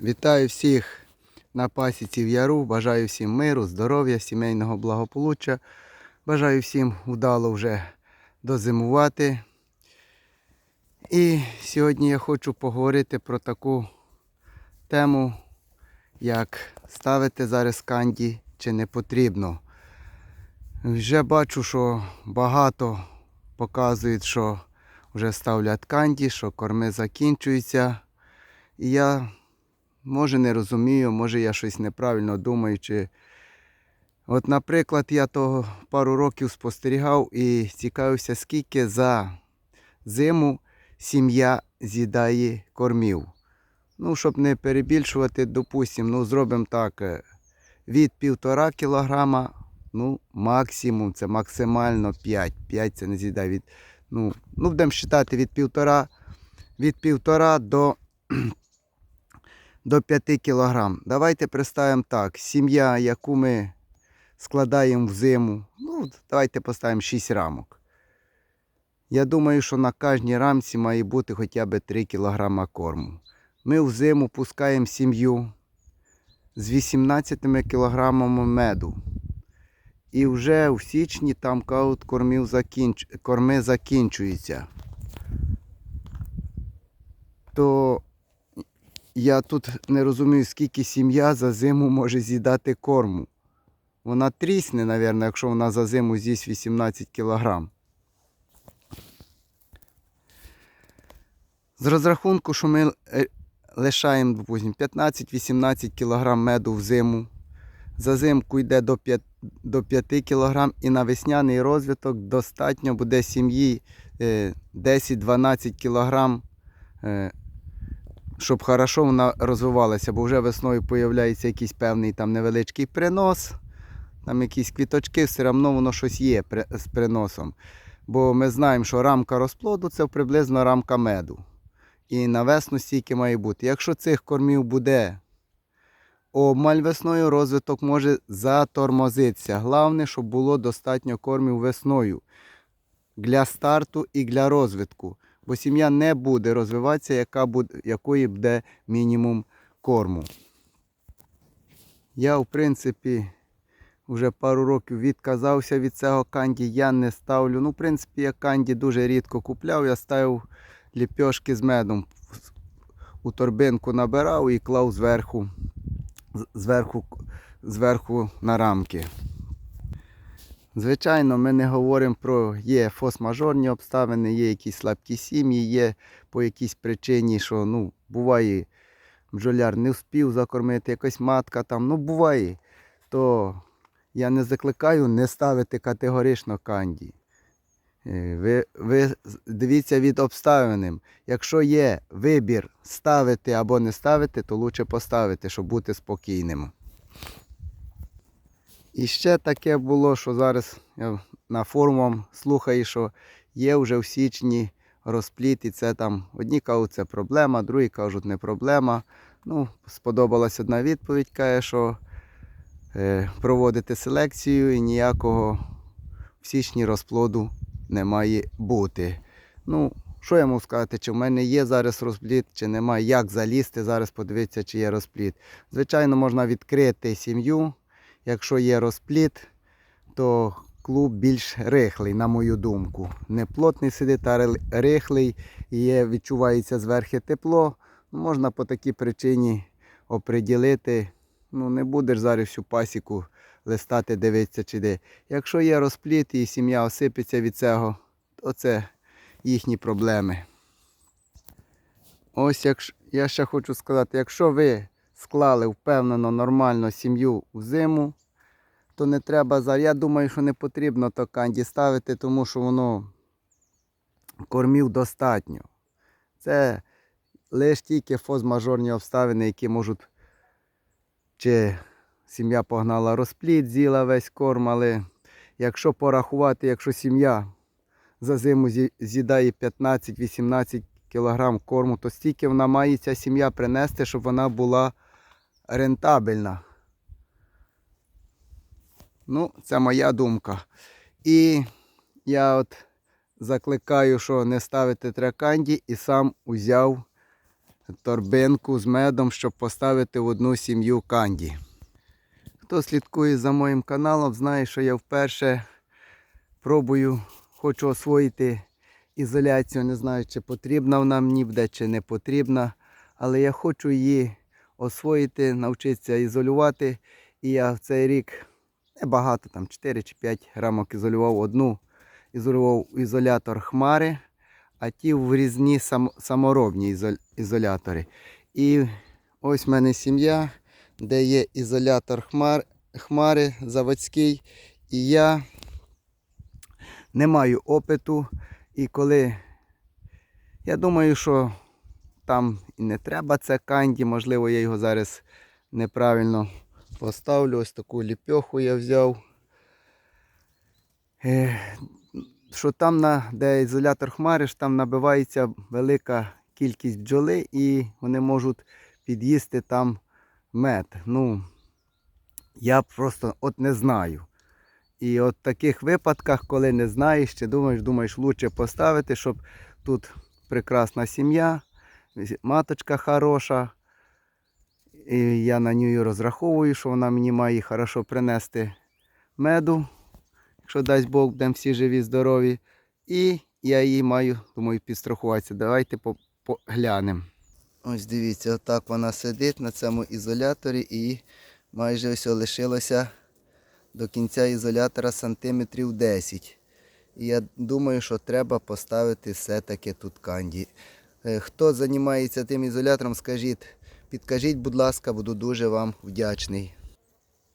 Вітаю всіх на пасіці в яру. Бажаю всім миру, здоров'я, сімейного благополуччя. Бажаю всім вдало вже дозимувати. І сьогодні я хочу поговорити про таку тему, як ставити зараз канді чи не потрібно. Вже бачу, що багато показують, що вже ставлять канді, що корми закінчуються. І я може не розумію, може я щось неправильно думаю. Чи... От, наприклад, я того пару років спостерігав і цікавився, скільки за зиму сім'я з'їдає кормів. Ну, щоб не перебільшувати, допустимо, ну, зробимо так, е, від півтора кілограма, ну, максимум, це максимально 5. 5 це не з'їдає від, ну, ну, будемо вважати від півтора, від півтора до до 5 кг. Давайте представимо так. Сім'я, яку ми складаємо в зиму, ну, давайте поставимо 6 рамок. Я думаю, що на кожній рамці має бути хоча б 3 кг корму. Ми в зиму пускаємо сім'ю з 18 кг меду. І вже в січні там кажуть, кормів закінч... корми закінчуються. То я тут не розумію, скільки сім'я за зиму може з'їдати корму. Вона трісне, мабуть, якщо вона за зиму з'їсть 18 кг. З розрахунку, що ми е, лишаємо, допустим, 15-18 кг меду в зиму. За зимку йде до 5, до 5 кг і на весняний розвиток достатньо буде сім'ї е, 10-12 кг е, щоб хорошо вона розвивалася, бо вже весною з'являється якийсь певний там невеличкий принос, там якісь квіточки, все одно воно щось є з приносом. Бо ми знаємо, що рамка розплоду це приблизно рамка меду. І на весну стільки має бути. Якщо цих кормів буде обмаль весною, розвиток може затормозитися. Головне, щоб було достатньо кормів весною для старту і для розвитку бо сім'я не буде розвиватися, яка буде, якої буде мінімум корму. Я, в принципі, вже пару років відказався від цього канді, я не ставлю. Ну, в принципі, я канді дуже рідко купляв, я ставив ліпьошки з медом. У торбинку набирав і клав зверху, зверху, зверху на рамки. Звичайно, ми не говоримо про є фос-мажорні обставини, є якісь слабкі сім'ї, є по якійсь причині, що ну, буває, бджоляр не встиг закормити, якась матка там, ну буває. То я не закликаю не ставити категорично канді. Е, Ви, ви дивіться від обставин. Якщо є вибір ставити або не ставити, то краще поставити, щоб бути спокійним. І ще таке було, що зараз на форумах слухаю, що є вже в січні розпліт, і це там одні кажуть, це проблема, другі кажуть, не проблема. Ну, сподобалась одна відповідь, каже, що е, проводити селекцію і ніякого в січні розплоду не має бути. Ну, що я можу сказати, чи в мене є зараз розпліт, чи немає, як залізти зараз, подивитися, чи є розпліт. Звичайно, можна відкрити сім'ю. Якщо є розпліт, то клуб більш рихлий, на мою думку. Не плотний сидить, а рихлий, і відчувається зверху тепло. Ну, можна по такій причині оприділити. Ну, не будеш зараз всю пасіку листати, дивитися чи де. Якщо є розпліт і сім'я осипеться від цього, то це їхні проблеми. Ось якщо, я ще хочу сказати, якщо ви склали впевнено нормально сім'ю в зиму, то не треба зараз. Я думаю, що не потрібно то канді ставити, тому що воно кормів достатньо. Це лише тільки фоз-мажорні обставини, які можуть, чи сім'я погнала розпліт, з'їла весь корм, але якщо порахувати, якщо сім'я за зиму з'їдає 15-18 кг корму, то стільки вона має ця сім'я принести, щоб вона була рентабельна. Ну, це моя думка. І я от закликаю, що не ставити траканді і сам узяв торбинку з медом, щоб поставити в одну сім'ю канді. Хто слідкує за моїм каналом, знає, що я вперше пробую, хочу освоїти ізоляцію. Не знаю, чи потрібна вона мені буде, чи не потрібна. Але я хочу її освоїти, навчитися ізолювати. І я в цей рік небагато, там 4 чи 5 рамок ізолював одну, ізолював ізолятор хмари, а ті в різні сам, саморобні ізолятори. І ось в мене сім'я, де є ізолятор хмар, хмари заводський. І я не маю опиту. І коли я думаю, що там і не треба це канді, можливо, я його зараз неправильно поставлю. Ось таку ліпьоху я взяв. Е, Що там, де ізолятор хмари, там набивається велика кількість бджоли і вони можуть під'їсти там мед. Ну, я просто от не знаю. І от в таких випадках, коли не знаєш, чи думаєш, думаєш, лучше поставити, щоб тут прекрасна сім'я, маточка хороша. І я на неї розраховую, що вона мені має хорошо принести меду, якщо дасть Бог, будемо всі живі, здорові. І я її маю, думаю, підстрахуватися. Давайте поглянемо. Ось дивіться, отак вона сидить на цьому ізоляторі і майже ось лишилося до кінця ізолятора сантиметрів 10. І я думаю, що треба поставити все-таки тут канді. Е, Хто займається тим ізолятором, скажіть, підкажіть, будь ласка, буду дуже вам вдячний.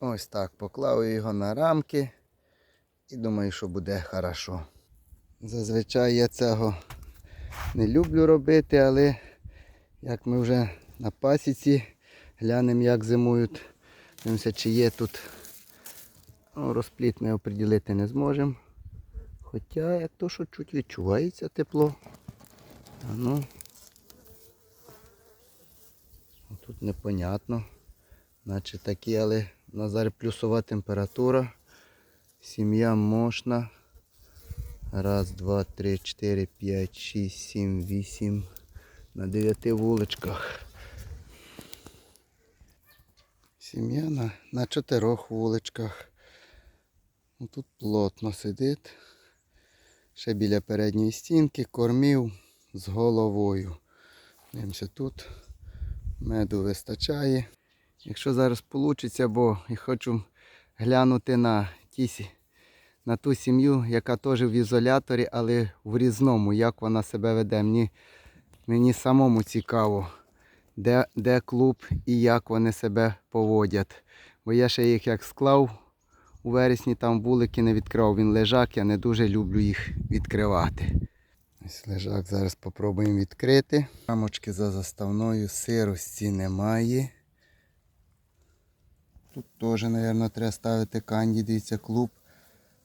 Ось так, поклав його на рамки і думаю, що буде хорошо. Зазвичай я цього не люблю робити, але як ми вже на пасіці, глянемо, як зимують. Дивимося, чи є тут Ну, розпліт ми оприділити не зможемо. Хоча як то, що чуть відчувається тепло. Ну. Ну, Тут непонятно. Наче такі, але на зараз плюсова температура. Сім'я можна. Раз, два, три, чотири, п'ять, шість, сім, вісім. На дев'яти вуличках. Сім'я на, на чотирьох вуличках. Ну, Тут плотно сидить. Ще біля передньої стінки кормів з головою. Дивимося тут. Меду вистачає. Якщо зараз вийде, бо я хочу глянути на, ті, на ту сім'ю, яка теж в ізоляторі, але в різному, як вона себе веде. Мені, мені самому цікаво, де, де клуб і як вони себе поводять. Бо я ще їх як склав у вересні там вулики не відкривав. Він лежак, я не дуже люблю їх відкривати. Ось лежак зараз спробуємо відкрити. Рамочки за заставною, сирості немає. Тут теж, мабуть, треба ставити канді, дивіться, клуб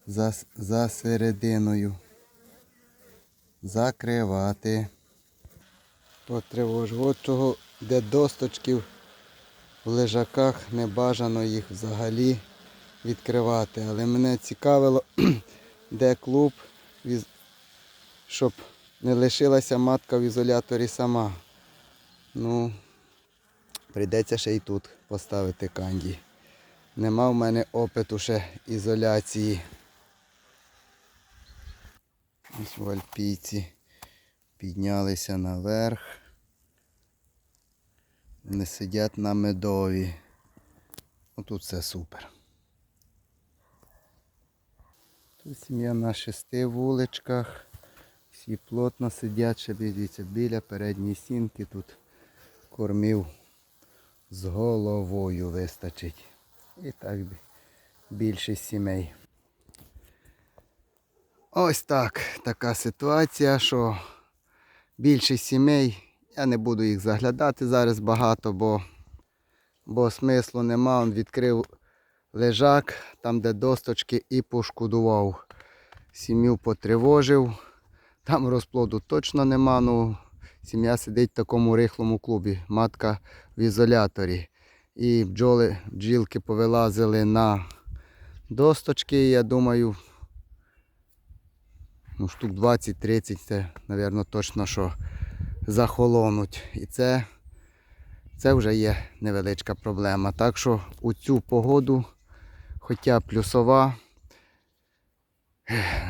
за, за серединою. Закривати. Потривож. От чого, де досточків в лежаках не бажано їх взагалі відкривати. Але мене цікавило, де клуб, щоб не лишилася матка в ізоляторі сама. Ну, прийдеться ще й тут поставити канді. Нема в мене опиту ще ізоляції. Ось в альпійці піднялися наверх. Вони сидять на медові. Отут все супер. Тут сім'я на шести вуличках. Всі плотно сидять, ще дивіться, біля передньої стінки тут кормів з головою вистачить. І так бі- більшість сімей. Ось так, така ситуація, що більшість сімей, я не буду їх заглядати зараз багато, бо, бо смислу нема. Він відкрив лежак, там де досточки і пошкодував. Сім'ю потривожив. Там розплоду точно нема. Ну, сім'я сидить в такому рихлому клубі. Матка в ізоляторі. І бджоли, бджілки повилазили на досточки. Я думаю, ну, штук 20-30 це, мабуть, точно, що захолонуть. І це це вже є невеличка проблема. Так що у цю погоду, хоча плюсова,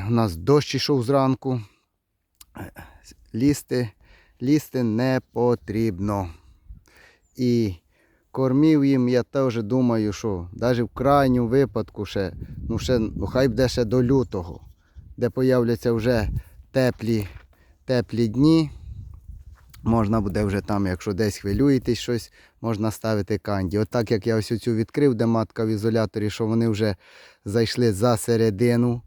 у нас дощ ішов зранку, лізти, лізти не потрібно. І кормів їм, я теж думаю, що навіть в крайньому випадку ще, ну ще, ну хай буде ще до лютого, де появляться вже теплі, теплі дні. Можна буде вже там, якщо десь хвилюєтесь щось, можна ставити канді. От так як я ось цю відкрив, де матка в ізоляторі, що вони вже зайшли за середину.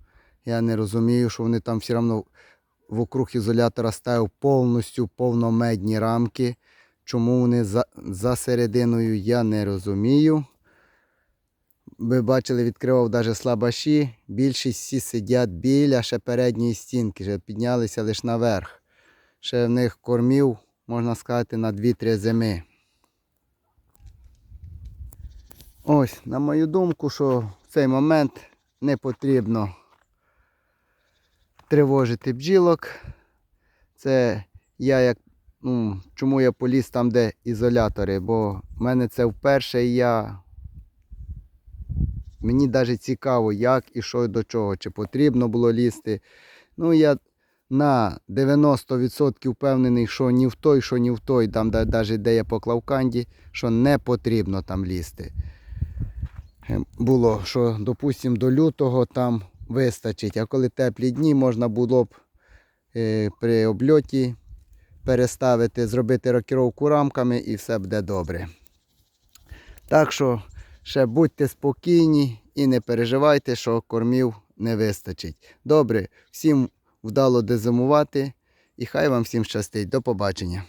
Я не розумію, що вони там все одно вокруг ізолятора ставив повністю повномедні рамки. Чому вони за, за серединою, я не розумію. Ви бачили, відкривав навіть слабаші. Більшість всі сидять біля ще передньої стінки, вже піднялися лише наверх. Ще в них кормів, можна сказати, на 2-3 зими. Ось, на мою думку, що в цей момент не потрібно тривожити бджілок. Це я як. Ну, чому я поліз там, де ізолятори? Бо в мене це вперше і я. Мені навіть цікаво, як і що до чого, чи потрібно було лізти. Ну, я на 90% впевнений, що ні в той, що ні в той, там навіть де я поклав канді, що не потрібно там лізти. Е, Було, що, допустимо, до лютого там вистачить, а коли теплі дні, можна було б е, при обльоті переставити, зробити рокіровку рамками і все буде добре. Так що ще будьте спокійні і не переживайте, що кормів не вистачить. Добре, всім вдало дезимувати і хай вам всім щастить. До побачення.